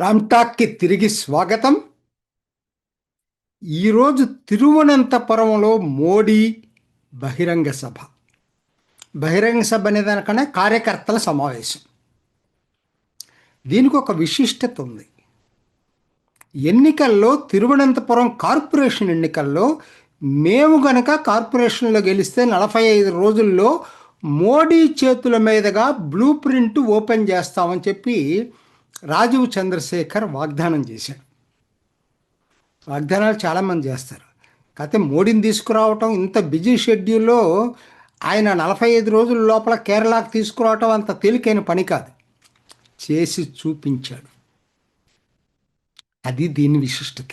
రామ్టాక్కి తిరిగి స్వాగతం. ఈరోజు తిరువనంతపురంలో మోడీ బహిరంగ సభ. బహిరంగ సభ అనే కార్యకర్తల సమావేశం. దీనికి ఒక విశిష్టత ఉంది. ఎన్నికల్లో తిరువనంతపురం కార్పొరేషన్ ఎన్నికల్లో మేము గనక కార్పొరేషన్లో గెలిస్తే నలభై ఐదు రోజుల్లో మోడీ చేతుల మీదుగా బ్లూ ప్రింట్ ఓపెన్ చేస్తామని చెప్పి రాజీవ్ చంద్రశేఖర్ వాగ్దానం చేశాడు. వాగ్దానాలు చాలామంది చేస్తారు. కాకపోతే మోడీని తీసుకురావటం ఇంత బిజీ షెడ్యూల్లో ఆయన నలభై ఐదు రోజుల లోపల కేరళకు తీసుకురావటం అంత తేలికైన పని కాదు. చేసి చూపించాడు. అది దీని విశిష్టత.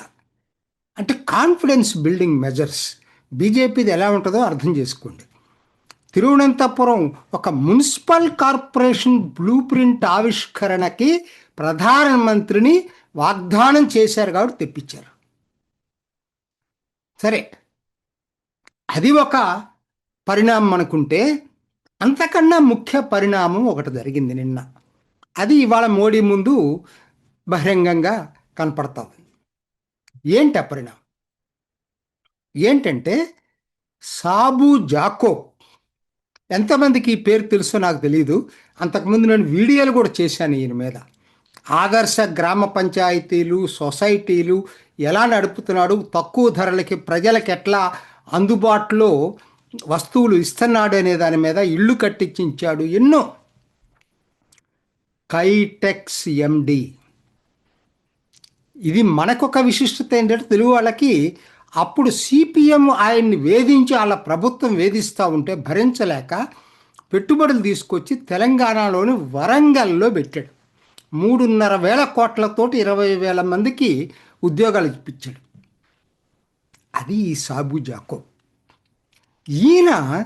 అంటే కాన్ఫిడెన్స్ బిల్డింగ్ మెజర్స్. బీజేపీది ఎలా ఉంటుందో అర్థం చేసుకోండి. తిరువనంతపురం ఒక మున్సిపల్ కార్పొరేషన్ బ్లూ ప్రింట్ ఆవిష్కరణకి ప్రధానమంత్రిని వాగ్దానం చేశారు కాబట్టి తెప్పించారు. సరే అది ఒక పరిణామం అనుకుంటే అంతకన్నా ముఖ్య పరిణామం ఒకటి జరిగింది నిన్న. అది ఇవాళ మోడీ ముందు బహిరంగంగా కనపడుతుంది. ఏంటి ఆ పరిణామం? ఏంటంటే సాబు జాకో ఎంతమందికి ఈ పేరు తెలుసో నాకు తెలియదు అంతకుముందు నేను వీడియోలు కూడా చేశాను ఈయన మీద. ఆదర్శ గ్రామ పంచాయతీలు సొసైటీలు ఎలా నడుపుతున్నాడు తక్కువ ధరలకి ప్రజలకు ఎట్లా అందుబాటులో వస్తువులు ఇస్తున్నాడు అనే దాని మీద ఇల్లు కట్టించాడు ఎన్నో. కైటెక్స్ ఎండి. ఇది మనకొక విశిష్టత ఏంటంటే తెలుగు వాళ్ళకి అప్పుడు సిపిఎం ఆయన్ని వేధించి వాళ్ళ ప్రభుత్వం వేధిస్తూ ఉంటే భరించలేక పెట్టుబడులు తీసుకొచ్చి తెలంగాణలోని వరంగల్లో పెట్టాడు. మూడున్నర వేల కోట్లతోటి ఇరవై వేల మందికి ఉద్యోగాలు ఇప్పించాడు. అది ఈ సాబు జాకో. ఈయన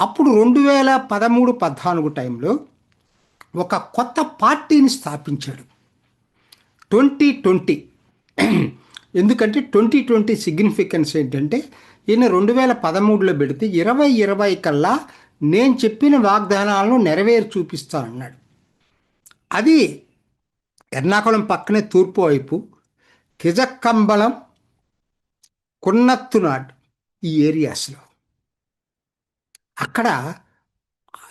అప్పుడు రెండు వేల పదమూడు పద్నాలుగు టైంలో ఒక కొత్త పార్టీని స్థాపించాడు. ట్వంటీ ట్వంటీ ఎందుకంటే ట్వంటీ ట్వంటీ సిగ్నిఫికెన్స్ ఏంటంటే ఈయన రెండు వేల పదమూడులో పెడితే ఇరవై ఇరవై కల్లా నేను చెప్పిన వాగ్దానాలను నెరవేరి చూపిస్తానన్నాడు. అది ఎర్నాకుళం పక్కనే తూర్పు వైపు కిజక్కంబలం కున్నత్తునాడ్ ఈ ఏరియాస్లో. అక్కడ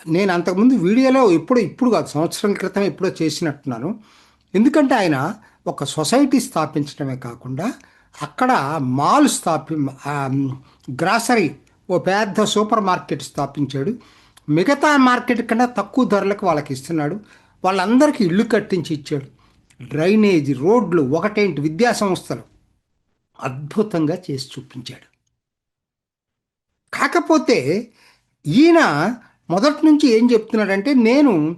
నేను అంతకుముందు వీడియోలో ఇప్పుడు ఇప్పుడు కాదు సంవత్సరం క్రితం ఎప్పుడో చేసినట్టున్నాను. ఎందుకంటే ఆయన ఒక సొసైటీ స్థాపించడమే కాకుండా అక్కడ మాల్ స్థాపి గ్రాసరీ ఓ పెద్ద సూపర్ మార్కెట్ స్థాపించాడు. మిగతా మార్కెట్ కన్నా తక్కువ ధరలకు వాళ్ళకి ఇస్తున్నాడు. వాళ్ళందరికీ ఇల్లు కట్టించి ఇచ్చాడు. డ్రైనేజ్ రోడ్లు ఒకటేంటి? విద్యా సంస్థలు. అద్భుతంగా చేసి చూపించాడు. కాకపోతే ఈయన మొదటి నుంచి ఏం చెప్తున్నాడంటే నేను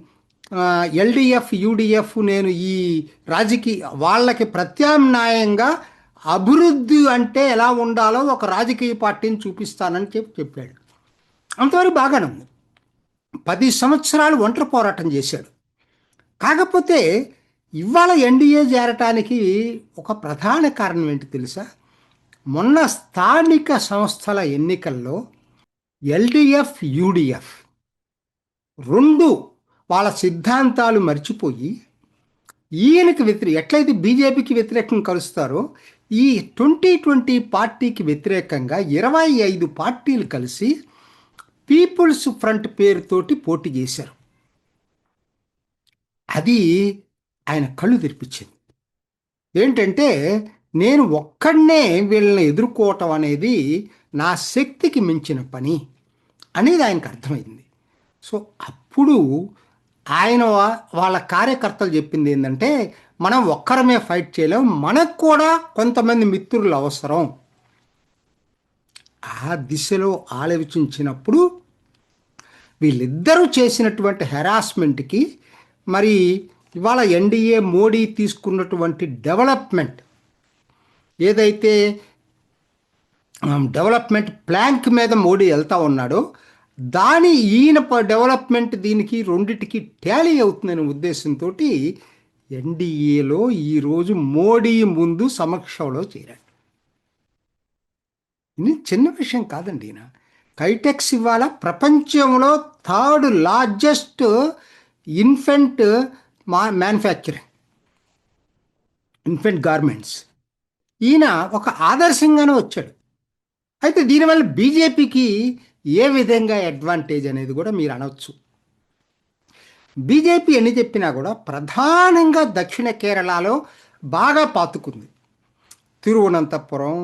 ఎల్డిఎఫ్ యూడిఎఫ్ నేను ఈ రాజకీయ వాళ్ళకి ప్రత్యామ్నాయంగా అభివృద్ధి అంటే ఎలా ఉండాలో ఒక రాజకీయ పార్టీని చూపిస్తానని చెప్పి చెప్పాడు. అంతవరకు బాగానే ఉంది పది సంవత్సరాలు ఒంటరి పోరాటం చేశాడు. కాకపోతే ఇవాళ ఎన్డీఏ చేరటానికి ఒక ప్రధాన కారణం ఏంటి తెలుసా? మొన్న స్థానిక సంస్థల ఎన్నికల్లో ఎల్డిఎఫ్ యూడిఎఫ్ రెండు వాళ్ళ సిద్ధాంతాలు మర్చిపోయి ఈయనకి వ్యతిరేక ఎట్లయితే బీజేపీకి వ్యతిరేకంగా కలుస్తారో ఈ ట్వంటీ ట్వంటీ పార్టీకి వ్యతిరేకంగా ఇరవై ఐదు పార్టీలు కలిసి పీపుల్స్ ఫ్రంట్ పేరుతోటి పోటీ చేశారు. అది ఆయన కళ్ళు తెరిపించింది. ఏంటంటే నేను ఒక్కడనే వీళ్ళని ఎదుర్కోవటం అనేది నా శక్తికి మించిన పని అనేది ఆయనకు అర్థమైంది. సో అప్పుడు ఆయన వాళ్ళ కార్యకర్తలు చెప్పింది ఏంటంటే మనం ఒక్కరమే ఫైట్ చేయలేం మనకు కూడా కొంతమంది మిత్రులు అవసరం. ఆ దిశలో ఆలోచించినప్పుడు వీళ్ళిద్దరూ చేసినటువంటి హెరాస్మెంట్కి మరి ఇవాళ ఎన్డీఏ మోడీ తీసుకున్నటువంటి డెవలప్మెంట్ ఏదైతే డెవలప్మెంట్ ప్లాంక్ మీద మోడీ వెళ్తా ఉన్నాడో దాని ఈయన డెవలప్మెంట్ దీనికి రెండిటికి ట్యాలీ అవుతుందనే ఉద్దేశంతో ఎన్డీఏలో ఈరోజు మోడీ ముందు సమక్షంలో చేరాడు. ఇది చిన్న విషయం కాదండి ఈయన. కైటెక్స్ ఇవాళ ప్రపంచంలో థర్డ్ లార్జెస్ట్ ఇన్ఫెంట్ మా మ్యానుఫ్యాక్చరింగ్ ఇన్ఫెంట్ గార్మెంట్స్. ఈయన ఒక ఆదర్శంగానే వచ్చాడు. అయితే దీనివల్ల బీజేపీకి ఏ విధంగా అడ్వాంటేజ్ అనేది కూడా మీరు అనవచ్చు బీజేపీ ఎన్ని చెప్పినా కూడా ప్రధానంగా దక్షిణ కేరళలో బాగా పాతుకుంది. తిరువనంతపురం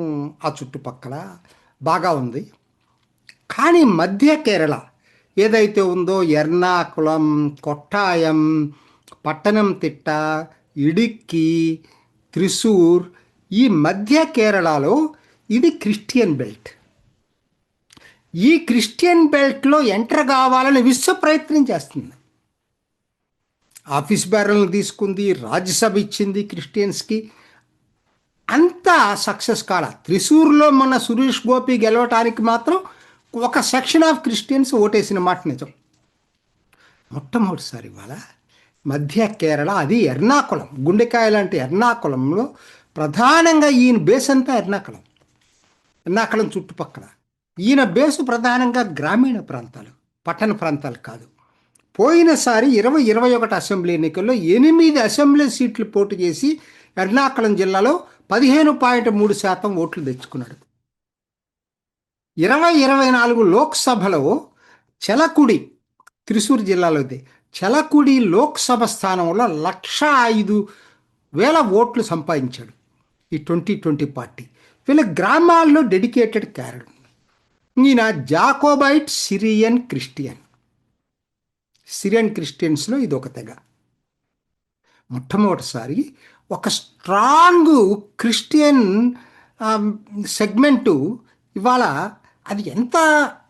ఆ చుట్టుపక్కల బాగా ఉంది. కానీ మధ్య కేరళ ఏదైతే ఉందో ఎర్నాకుళం కొట్టాయం పట్టణంతిట్ట ఇడుక్కి త్రిశూర్ ఈ మధ్య కేరళలో ఇది క్రిస్టియన్ బెల్ట్. ఈ క్రిస్టియన్ బెల్ట్లో ఎంటర్ కావాలని విశ్వ ప్రయత్నం చేస్తుంది. ఆఫీస్ బ్యారల్ని తీసుకుంది రాజ్యసభ ఇచ్చింది క్రిస్టియన్స్కి. అంతా సక్సెస్ కాల త్రిశూర్లో మన సురేష్ గోపి గెలవటానికి మాత్రం ఒక సెక్షన్ ఆఫ్ క్రిస్టియన్స్ ఓటేసిన మాట నిజం. మొట్టమొదటిసారి ఇవాళ మధ్య కేరళ అది ఎర్నాకుళం గుండెకాయ లాంటి ఎర్నాకుళంలో ప్రధానంగా ఈయన బేస్ అంతా ఎర్నాకుళం. ఎర్నాకుళం చుట్టుపక్కల. ఈయన బేసు ప్రధానంగా గ్రామీణ ప్రాంతాలు పట్టణ ప్రాంతాలు కాదు. పోయినసారి ఇరవై ఇరవై ఒకటి అసెంబ్లీ ఎన్నికల్లో ఎనిమిది అసెంబ్లీ సీట్లు పోటీ చేసి ఎర్నాకుళం జిల్లాలో పదిహేను పాయింట్ మూడు శాతం ఓట్లు తెచ్చుకున్నాడు. ఇరవై ఇరవై నాలుగు లోక్సభలో చలకుడి త్రిశూర్ జిల్లాలోది చలకుడి లోక్సభ స్థానంలో లక్ష ఐదు వేల ఓట్లు సంపాదించాడు ఈ ట్వంటీ ట్వంటీ పార్టీ. వీళ్ళ గ్రామాల్లో డెడికేటెడ్ క్యారెడ్. ఈయన జాకోబైట్ సిరియన్ క్రిస్టియన్. సిరియన్ క్రిస్టియన్స్లో ఇది ఒక తెగ. మొట్టమొదటిసారి ఒక స్ట్రాంగ్ క్రిస్టియన్ సెగ్మెంటు ఇవాళ అది ఎంత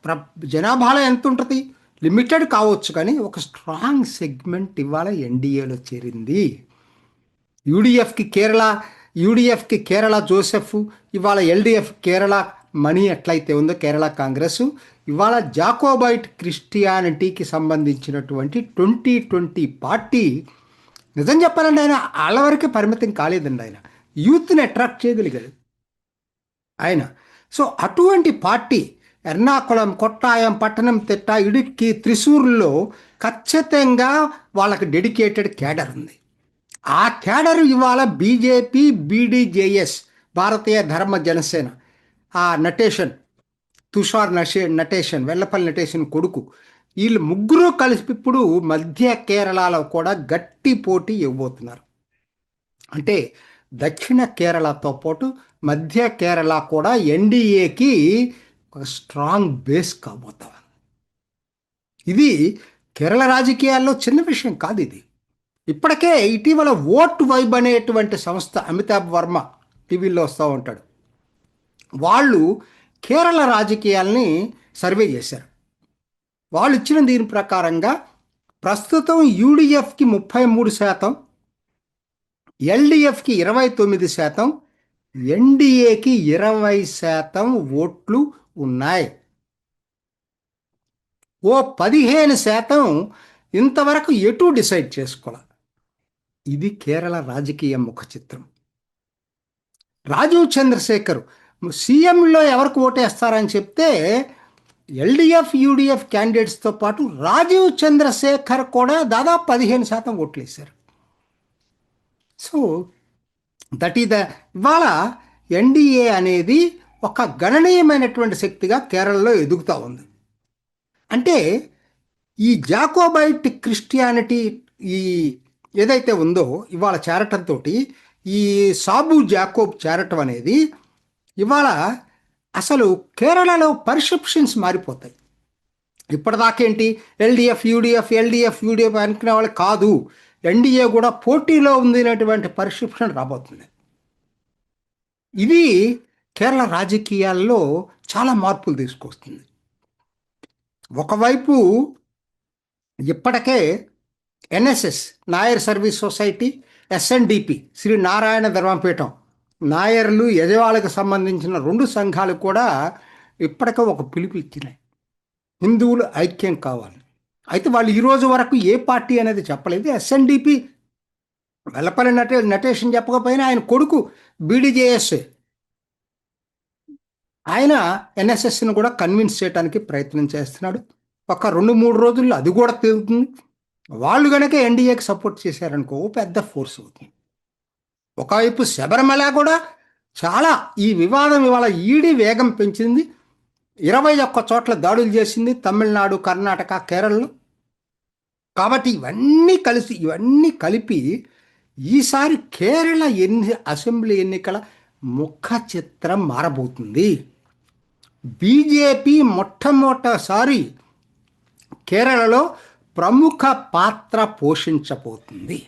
ప్ర జనాభాలో ఎంత ఉంటుంది లిమిటెడ్ కావచ్చు కానీ ఒక స్ట్రాంగ్ సెగ్మెంట్ ఇవాళ ఎన్డీఏలో చేరింది. యూడిఎఫ్కి కేరళ యూడిఎఫ్కి కేరళ జోసెఫ్ ఇవాళ ఎల్డిఎఫ్ కేరళ మనీ ఎట్లయితే ఉందో కేరళ కాంగ్రెస్ ఇవాళ జాకోబైట్ క్రిస్టియానిటీకి సంబంధించినటువంటి ట్వంటీ ట్వంటీ పార్టీ నిజం చెప్పాలంటే ఆయన వాళ్ళ వరకే పరిమితం కాలేదండి ఆయన. యూత్ని అట్రాక్ట్ చేయగలిగాడు. ఆయన. సో అటువంటి పార్టీ ఎర్నాకుళం కొట్టాయం పట్టణం తిట్ట ఇడుక్కి త్రిశూర్లో ఖచ్చితంగా వాళ్ళకి డెడికేటెడ్ క్యాడర్ ఉంది. ఆ క్యాడర్ ఇవాళ బీజేపీ బీడీజేఎస్ భారతీయ ధర్మ జనసేన ఆ నటేషన్ తుషార్ నషే నటేషన్ వెల్లపల్లి నటేషన్ కొడుకు. వీళ్ళు ముగ్గురు కలిసి ఇప్పుడు మధ్య కేరళలో కూడా గట్టి పోటీ ఇవ్వబోతున్నారు. అంటే దక్షిణ కేరళతో పాటు మధ్య కేరళ కూడా ఎన్డీఏకి ఒక స్ట్రాంగ్ బేస్ కాబోతా ఇది కేరళ రాజకీయాల్లో చిన్న విషయం కాదు ఇది. ఇప్పటికే ఇటీవల ఓట్ వైబ్ అనేటువంటి సంస్థ అమితాబ్ వర్మ టీవీలో వస్తూ ఉంటాడు. వాళ్ళు కేరళ రాజకీయాల్ని సర్వే చేశారు. వాళ్ళు ఇచ్చిన దీని ప్రకారంగా ప్రస్తుతం యూడిఎఫ్కి ముప్పై మూడు శాతం ఎల్డిఎఫ్కి ఇరవై తొమ్మిది శాతం ఎన్డీఏకి ఇరవై శాతం ఓట్లు ఉన్నాయి. ఓ పదిహేను శాతం ఇంతవరకు ఎటు డిసైడ్ చేసుకోవాలి ఇది కేరళ రాజకీయ ముఖ చిత్రం. రాజీవ్ చంద్రశేఖర్ సీఎంలో ఎవరికి ఓటేస్తారని చెప్తే ఎల్డిఎఫ్ యూడిఎఫ్ క్యాండిడేట్స్తో పాటు రాజీవ్ చంద్రశేఖర్ కూడా దాదాపు పదిహేను శాతం ఓట్లేశారు. సో దట్ ఈ ద ఇవాళ ఎన్డీఏ అనేది ఒక గణనీయమైనటువంటి శక్తిగా కేరళలో ఎదుగుతూ ఉంది. అంటే ఈ జాకోబైట్ క్రిస్టియానిటీ ఈ ఏదైతే ఉందో ఇవాళ చేరటంతో ఈ సాబు జాకోబ్ చేరటం అనేది ఇవాళ అసలు కేరళలో పర్సెప్షన్స్ మారిపోతాయి. ఇప్పటిదాకేంటి ఎల్డిఎఫ్ యూడిఎఫ్ ఎల్డిఎఫ్ యూడిఎఫ్ అనుకునే వాళ్ళు కాదు. ఎన్డీఏ కూడా పోటీలో ఉంది అనేటువంటి పర్సెప్షన్ రాబోతుంది. ఇది కేరళ రాజకీయాల్లో చాలా మార్పులు తీసుకొస్తుంది. ఒకవైపు ఇప్పటికే NSS Nair service society SNDP Shri Narayana ధర్మపీఠం నాయర్లు యజవాళ్ళకు సంబంధించిన రెండు సంఘాలు కూడా ఇప్పటికే ఒక పిలుపు ఇచ్చినాయి. హిందువులు ఐక్యం కావాలి. అయితే వాళ్ళు ఈరోజు వరకు ఏ పార్టీ అనేది చెప్పలేదు. ఎస్ఎన్డిపి వెల్లపల్లి నటే నటేషన్ చెప్పకపోయినా ఆయన కొడుకు బీడీజేఎస్. ఆయన ఎన్ఎస్ఎస్ని కూడా కన్విన్స్ చేయడానికి ప్రయత్నం చేస్తున్నాడు. ఒక రెండు మూడు రోజుల్లో అది కూడా తెలుస్తుంది వాళ్ళు కనుక ఎన్డీఏకి సపోర్ట్ చేశారనుకో పెద్ద ఫోర్స్ అవుతుంది. ఒకవైపు శబరిమల కూడా చాలా ఈ వివాదం ఇవాళ ఈడీ వేగం పెంచింది. ఇరవై ఒక్క చోట్ల దాడులు చేసింది తమిళనాడు కర్ణాటక కేరళలో. కాబట్టి ఇవన్నీ కలిసి ఇవన్నీ కలిపి ఈసారి కేరళ ఎన్ని అసెంబ్లీ ఎన్నికల ముఖ చిత్రం మారబోతుంది. బీజేపీ మొట్టమొదటిసారి కేరళలో ప్రముఖ పాత్ర పోషించబోతుంది.